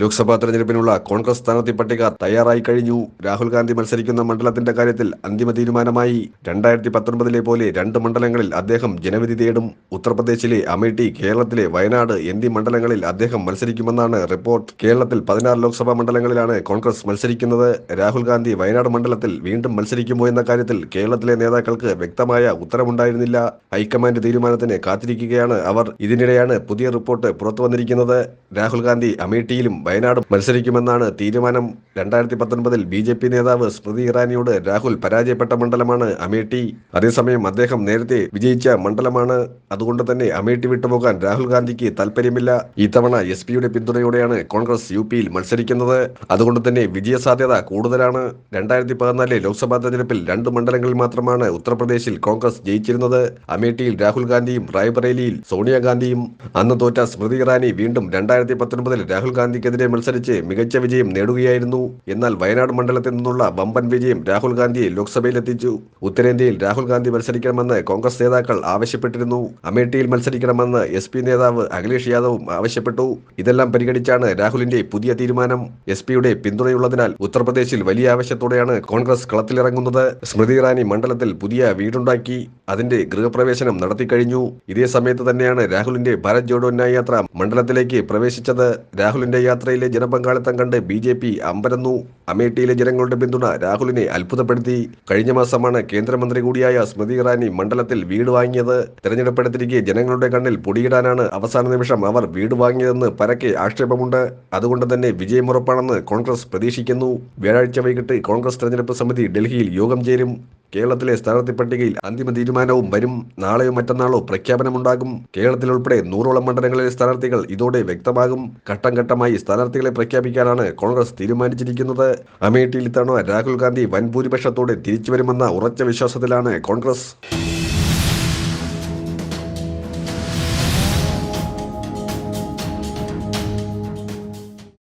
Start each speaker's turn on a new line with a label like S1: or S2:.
S1: ലോക്സഭാ തെരഞ്ഞെടുപ്പിനുള്ള കോൺഗ്രസ് സ്ഥാനാർത്ഥി പട്ടിക തയ്യാറായി കഴിഞ്ഞു. രാഹുൽ ഗാന്ധി മത്സരിക്കുന്ന മണ്ഡലത്തിന്റെ കാര്യത്തിൽ അന്തിമ തീരുമാനമായി. രണ്ടായിരത്തി പത്തൊൻപതിലെ പോലെ രണ്ട് മണ്ഡലങ്ങളിൽ അദ്ദേഹം ജനവിധി തേടും. ഉത്തർപ്രദേശിലെ അമേഠി കേരളത്തിലെ വയനാട് എന്നീ മണ്ഡലങ്ങളിൽ അദ്ദേഹം മത്സരിക്കുമെന്നാണ് റിപ്പോർട്ട്. കേരളത്തിൽ പതിനാറ് ലോക്സഭാ മണ്ഡലങ്ങളിലാണ് കോൺഗ്രസ് മത്സരിക്കുന്നത്. രാഹുൽ ഗാന്ധി വയനാട് മണ്ഡലത്തിൽ വീണ്ടും മത്സരിക്കുമോ എന്ന കാര്യത്തിൽ കേരളത്തിലെ നേതാക്കൾക്ക് വ്യക്തമായ ഉത്തരവുണ്ടായിരുന്നില്ല. ഹൈക്കമാൻഡ് തീരുമാനത്തിന് കാത്തിരിക്കുകയാണ് അവർ. ഇതിനിടെയാണ് പുതിയ റിപ്പോർട്ട് പുറത്തുവന്നിരിക്കുന്നത്. രാഹുൽ ഗാന്ധി അമേഠിയിലും വയനാടും മത്സരിക്കുമെന്നാണ് തീരുമാനം. രണ്ടായിരത്തി പത്തൊൻപതിൽ ബി ജെ പി നേതാവ് സ്മൃതി ഇറാനിയോട് രാഹുൽ പരാജയപ്പെട്ട മണ്ഡലമാണ് അമേഠി. അതേസമയം അദ്ദേഹം നേരത്തെ വിജയിച്ച മണ്ഡലമാണ്. അതുകൊണ്ട് തന്നെ അമേഠി വിട്ടുപോകാൻ രാഹുൽ ഗാന്ധിക്ക് താല്പര്യമില്ല ഇത്തവണ എസ് പിയുടെ പിന്തുണയോടെയാണ് കോൺഗ്രസ് യു പിയിൽ മത്സരിക്കുന്നത്. അതുകൊണ്ട് തന്നെ വിജയസാധ്യത കൂടുതലാണ്. രണ്ടായിരത്തി പതിനാലിലെ ലോക്സഭാ തെരഞ്ഞെടുപ്പിൽ രണ്ട് മണ്ഡലങ്ങളിൽ മാത്രമാണ് ഉത്തർപ്രദേശിൽ കോൺഗ്രസ് ജയിച്ചിരുന്നത്. അമേഠിയിൽ രാഹുൽ ഗാന്ധിയും റായ്ബറേലിയിൽ സോണിയാഗാന്ധിയും. അന്ന് തോറ്റ സ്മൃതി ഇറാനി വീണ്ടും രണ്ടായിരത്തി പത്തൊൻപതിൽ രാഹുൽ ഗാന്ധിക്കെതിരെ മത്സരിച്ച് മികച്ച വിജയം നേടുകയായിരുന്നു. എന്നാൽ വയനാട് മണ്ഡലത്തിൽ നിന്നുള്ള ബമ്പൻ വിജയം രാഹുൽ ഗാന്ധിയെ ലോക്സഭയിലെത്തിച്ചു. ഉത്തരേന്ത്യയിൽ രാഹുൽ ഗാന്ധി മത്സരിക്കണമെന്ന് കോൺഗ്രസ് നേതാക്കൾ ആവശ്യപ്പെട്ടിരുന്നു. അമേഠിയിൽ മത്സരിക്കണമെന്ന് എസ് പി നേതാവ് അഖിലേഷ് യാദവും ആവശ്യപ്പെട്ടു. ഇതെല്ലാം പരിഗണിച്ചാണ് രാഹുലിന്റെ പുതിയ തീരുമാനം. എസ് പിയുടെ പിന്തുണയുള്ളതിനാൽ ഉത്തർപ്രദേശിൽ വലിയ ആവശ്യത്തോടെയാണ് കോൺഗ്രസ് കളത്തിലിറങ്ങുന്നത്. സ്മൃതി ഇറാനി മണ്ഡലത്തിൽ പുതിയ വീടുണ്ടാക്കി. അതിന്റെ ഗൃഹപ്രവേശനം നടത്തിക്കഴിഞ്ഞു ഇതേ സമയത്ത് തന്നെയാണ് രാഹുലിന്റെ ഭാരത് ജോഡോ ന്യായ യാത്ര മണ്ഡലത്തിലേക്ക് പ്രവേശിച്ചത്. രാഹുലിന്റെ യാത്രയിലെ ജനപങ്കാളിത്തം കണ്ട് ബി ജെ പി അമ്പരന്നു. അമേഠിയിലെ ജനങ്ങളുടെ പിന്തുണ രാഹുലിനെ അത്ഭുതപ്പെടുത്തി. കഴിഞ്ഞ മാസമാണ് കേന്ദ്രമന്ത്രി കൂടിയായ സ്മൃതി ഇറാനി മണ്ഡലത്തിൽ വീട് വാങ്ങിയത്. തെരഞ്ഞെടുപ്പെടുത്തിരിക്കെ ജനങ്ങളുടെ കണ്ണിൽ പൊടിയിടാനാണ് അവസാന നിമിഷം അവർ വീട് വാങ്ങിയതെന്ന് പരക്കെ ആക്ഷേപമുണ്ട്. അതുകൊണ്ട് തന്നെ വിജയമുറപ്പാണെന്ന് കോൺഗ്രസ് പ്രതീക്ഷിക്കുന്നു. വ്യാഴാഴ്ച വൈകിട്ട് കോൺഗ്രസ് തെരഞ്ഞെടുപ്പ് സമിതി ഡൽഹിയിൽ യോഗം ചേരും. കേരളത്തിലെ സ്ഥാനാർത്ഥി പട്ടികയിൽ അന്തിമ തീരുമാനവും വരും നാളെയോ മറ്റന്നാളോ പ്രഖ്യാപനമുണ്ടാകും. കേരളത്തിൽ ഉൾപ്പെടെ നൂറോളം മണ്ഡലങ്ങളിലെ സ്ഥാനാർത്ഥികൾ ഇതോടെ വ്യക്തമാകും. ഘട്ടം ഘട്ടമായി സ്ഥാനാർത്ഥികളെ പ്രഖ്യാപിക്കാനാണ് കോൺഗ്രസ് തീരുമാനിച്ചിരിക്കുന്നത്. അമേഠിയിൽ ഇത്തവണ രാഹുൽ ഗാന്ധി വൻ ഭൂരിപക്ഷത്തോടെ തിരിച്ചുവരുമെന്ന ഉറച്ച വിശ്വാസത്തിലാണ് കോൺഗ്രസ്.